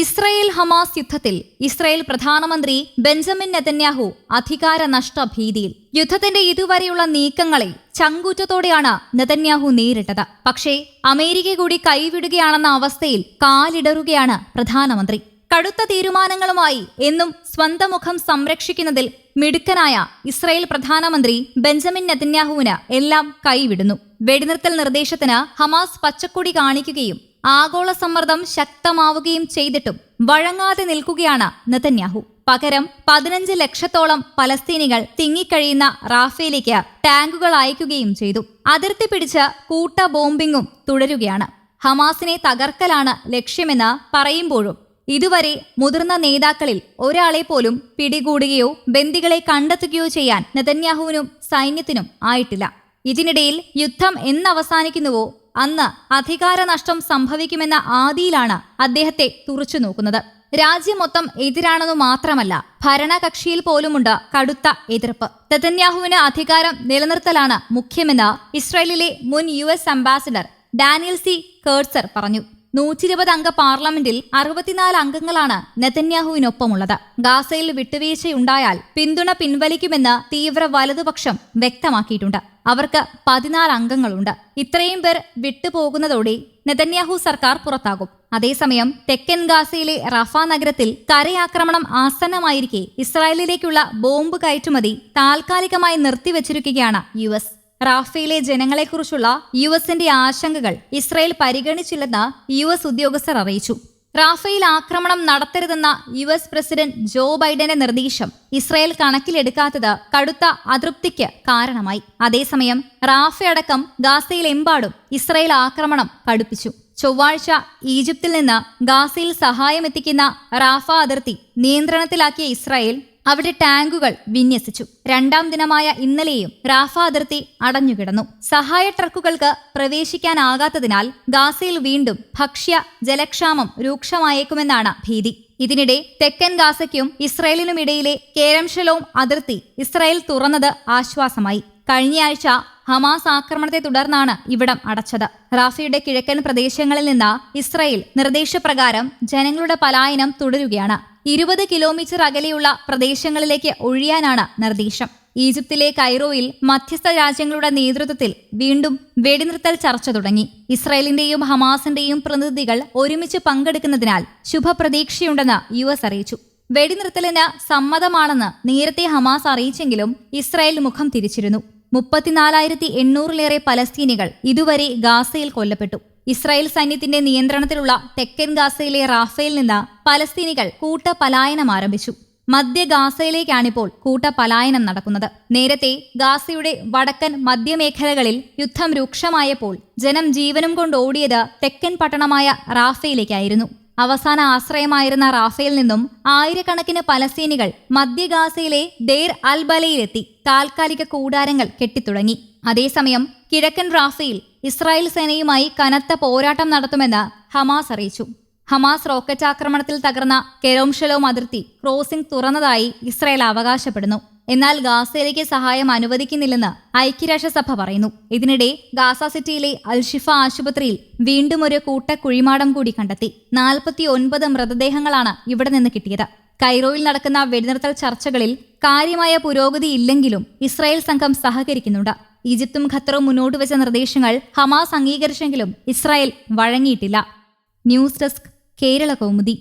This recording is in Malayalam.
ഇസ്രയേൽ ഹമാസ് യുദ്ധത്തിൽ ഇസ്രയേൽ പ്രധാനമന്ത്രി ബെഞ്ചമിൻ നെതന്യാഹു അധികാര നഷ്ട ഭീതിയിൽ യുദ്ധത്തിന്റെ ഇതുവരെയുള്ള നീക്കങ്ങളെ ചങ്കൂറ്റത്തോടെയാണ് നെതന്യാഹു നേരിട്ടത്. പക്ഷേ അമേരിക്ക കൂടി കൈവിടുകയാണെന്ന അവസ്ഥയിൽ കാലിടറുകയാണ് പ്രധാനമന്ത്രി. കടുത്ത തീരുമാനങ്ങളുമായി എന്നും സ്വന്തം മുഖം സംരക്ഷിക്കുന്നതിൽ മിടുക്കനായ ഇസ്രയേൽ പ്രധാനമന്ത്രി ബെഞ്ചമിൻ നെതന്യാഹുവിന് എല്ലാം കൈവിടുന്നു. വെടിനിർത്തൽ നിർദ്ദേശത്തിന് ഹമാസ് പച്ചക്കൊടി കാണിക്കുകയും ആഗോള സമ്മർദ്ദം ശക്തമാവുകയും ചെയ്തിട്ടും വഴങ്ങാതെ നിൽക്കുകയാണ് നെതന്യാഹു. പകരം പതിനഞ്ച് ലക്ഷത്തോളം പലസ്തീനികൾ തിങ്ങിക്കഴിയുന്ന റാഫേലേക്ക് ടാങ്കുകൾ അയക്കുകയും ചെയ്തു. അതിർത്തി പിടിച്ച് കൂട്ട ബോംബിങ്ങും തുടരുകയാണ്. ഹമാസിനെ തകർക്കലാണ് ലക്ഷ്യമെന്ന് പറയുമ്പോഴും ഇതുവരെ മുതിർന്ന നേതാക്കളിൽ ഒരാളെ പോലും പിടികൂടുകയോ ബന്ദികളെ കണ്ടെത്തുകയോ ചെയ്യാൻ നെതന്യാഹുവിനും സൈന്യത്തിനും ആയിട്ടില്ല. ഇതിനിടയിൽ യുദ്ധം എന്നവസാനിക്കുന്നുവോ അന്ന് അധികാര നഷ്ടം സംഭവിക്കുമെന്ന ആദിയിലാണ് അദ്ദേഹത്തെ തുറച്ചു നോക്കുന്നത്. രാജ്യം മൊത്തം എതിരാണെന്നു മാത്രമല്ല ഭരണകക്ഷിയിൽ പോലുമുണ്ട് കടുത്ത എതിർപ്പ്. നെതന്യാഹുവിന് അധികാരം നിലനിർത്തലാണ് മുഖ്യമെന്ന് ഇസ്രയേലിലെ മുൻ U S ambassador Daniel C. Kurtzer പറഞ്ഞു. നൂറ്റിരുപത് അംഗ പാർലമെന്റിൽ അറുപത്തിനാല് അംഗങ്ങളാണ് നെതന്യാഹുവിനൊപ്പമുള്ളത്. ഗാസയിൽ വിട്ടുവീഴ്ചയുണ്ടായാൽ പിന്തുണ പിൻവലിക്കുമെന്ന് തീവ്ര വലതുപക്ഷം വ്യക്തമാക്കിയിട്ടുണ്ട്. അവർക്ക് പതിനാല് അംഗങ്ങളുണ്ട്. ഇത്രയും പേർ വിട്ടുപോകുന്നതോടെ നെതന്യാഹു സർക്കാർ പുറത്താകും. അതേസമയം തെക്കൻ ഗാസയിലെ റഫ നഗരത്തിൽ കരയാക്രമണം ആസന്നമായിരിക്കെ ഇസ്രായേലിലേക്കുള്ള ബോംബ് കയറ്റുമതി താൽക്കാലികമായി നിർത്തിവച്ചിരിക്കുകയാണ് യു എസ്. റാഫയിലെ ജനങ്ങളെക്കുറിച്ചുള്ള യു എസിന്റെ ആശങ്കകൾ ഇസ്രായേൽ പരിഗണിച്ചില്ലെന്ന് യു എസ് ഉദ്യോഗസ്ഥർ അറിയിച്ചു. റാഫയിൽ ആക്രമണം നടത്തരുതെന്ന യു എസ് പ്രസിഡന്റ് ജോ ബൈഡന്റെ നിർദ്ദേശം ഇസ്രായേൽ കണക്കിലെടുക്കാത്തത് കടുത്ത അതൃപ്തിക്ക് കാരണമായി. അതേസമയം റാഫയടക്കം ഗാസയിലെമ്പാടും ഇസ്രായേൽ ആക്രമണം കടുപ്പിച്ചു. ചൊവ്വാഴ്ച ഈജിപ്തിൽ നിന്ന് ഗാസയിൽ സഹായമെത്തിക്കുന്ന റാഫ അതിർത്തി നിയന്ത്രണത്തിലാക്കിയ ഇസ്രായേൽ അവിടെ ടാങ്കുകൾ വിന്യസിച്ചു. രണ്ടാം ദിനമായ ഇന്നലെയും റാഫ അതിർത്തി അടഞ്ഞുകിടന്നു. സഹായ ട്രക്കുകൾക്ക് പ്രവേശിക്കാനാകാത്തതിനാൽ ഗാസയിൽ വീണ്ടും ഭക്ഷ്യ ജലക്ഷാമം രൂക്ഷമായേക്കുമെന്നാണ് ഭീതി. ഇതിനിടെ തെക്കൻ ഗാസയ്ക്കും കേരം കേരംഷലോം അതിർത്തി ഇസ്രയേൽ തുറന്നത് ആശ്വാസമായി. കഴിഞ്ഞയാഴ്ച ഹമാസ് ആക്രമണത്തെ തുടർന്നാണ് ഇവിടം അടച്ചത്. റാഫയുടെ കിഴക്കൻ പ്രദേശങ്ങളിൽ നിന്ന് ഇസ്രായേൽ നിർദ്ദേശപ്രകാരം ജനങ്ങളുടെ പലായനം തുടരുകയാണ്. ഇരുപത് കിലോമീറ്റർ അകലെയുള്ള പ്രദേശങ്ങളിലേക്ക് ഒഴിയാനാണ് നിർദ്ദേശം. ഈജിപ്തിലെ കൈറോയിൽ മധ്യസ്ഥ രാജ്യങ്ങളുടെ നേതൃത്വത്തിൽ വീണ്ടും വെടിനിർത്തൽ ചർച്ച തുടങ്ങി. ഇസ്രായേലിന്റെയും ഹമാസിന്റെയും പ്രതിനിധികൾ ഒരുമിച്ച് പങ്കെടുക്കുന്നതിനാൽ ശുഭപ്രതീക്ഷയുണ്ടെന്ന് യു എസ് അറിയിച്ചു. വെടിനിർത്തലിന് സമ്മതമാണെന്ന് നേരത്തെ ഹമാസ് അറിയിച്ചെങ്കിലും ഇസ്രായേൽ മുഖം തിരിച്ചിരുന്നു. മുപ്പത്തിനാലായിരത്തി എണ്ണൂറിലേറെ പലസ്തീനികൾ ഇതുവരെ ഗാസയിൽ കൊല്ലപ്പെട്ടു. ഇസ്രായേൽ സൈന്യത്തിന്റെ നിയന്ത്രണത്തിലുള്ള തെക്കൻ ഗാസയിലെ റാഫയിൽ നിന്ന് പലസ്തീനികൾ കൂട്ടപലായനം ആരംഭിച്ചു. മധ്യ ഗാസയിലേക്കാണിപ്പോൾ കൂട്ടപലായനം നടക്കുന്നത്. നേരത്തെ ഗാസയുടെ വടക്കൻ മധ്യമേഖലകളിൽ യുദ്ധം രൂക്ഷമായപ്പോൾ ജനം ജീവനും കൊണ്ട് ഓടിയത് തെക്കൻ പട്ടണമായ റാഫയിലേക്കായിരുന്നു അവസാന ആശ്രയമായിരുന്ന റാഫയിൽ നിന്നും ആയിരക്കണക്കിന് പലസ്തീനികൾ മധ്യഗാസയിലെ ഡെയർ അൽബലയിലെത്തി താൽക്കാലിക കൂടാരങ്ങൾ കെട്ടിത്തുടങ്ങി. അതേസമയം കിഴക്കൻ റാഫയിൽ ഇസ്രായേൽ സേനയുമായി കനത്ത പോരാട്ടം നടത്തുമെന്ന് ഹമാസ് അറിയിച്ചു. ഹമാസ് റോക്കറ്റ് ആക്രമണത്തിൽ തകർന്ന കെരോംഷലോം അതിർത്തി ക്രോസിംഗ് തുറന്നതായി ഇസ്രായേൽ അവകാശപ്പെടുന്നു. എന്നാൽ ഗാസയിലേക്ക് സഹായം അനുവദിക്കുന്നില്ലെന്ന് ഐക്യരാഷ്ട്രസഭ പറയുന്നു. ഇതിനിടെ ഗാസ സിറ്റിയിലെ അൽഷിഫ ആശുപത്രിയിൽ വീണ്ടും ഒരു കൂട്ട കുഴിമാടം കൂടി കണ്ടെത്തി. നാൽപ്പത്തി ഒൻപത് മൃതദേഹങ്ങളാണ് ഇവിടെ നിന്ന് കിട്ടിയത്. കൈറോയിൽ നടക്കുന്ന വെടിനിർത്തൽ ചർച്ചകളിൽ കാര്യമായ പുരോഗതി ഇല്ലെങ്കിലും ഇസ്രായേൽ സംഘം സഹകരിക്കുന്നുണ്ട്. ഈജിപ്തും ഖത്തറും മുന്നോട്ട് വെച്ച നിർദ്ദേശങ്ങൾ ഹമാസ് അംഗീകരിച്ചെങ്കിലും Israel വഴങ്ങിയിട്ടില്ല. News desk Kerala Kaumudi.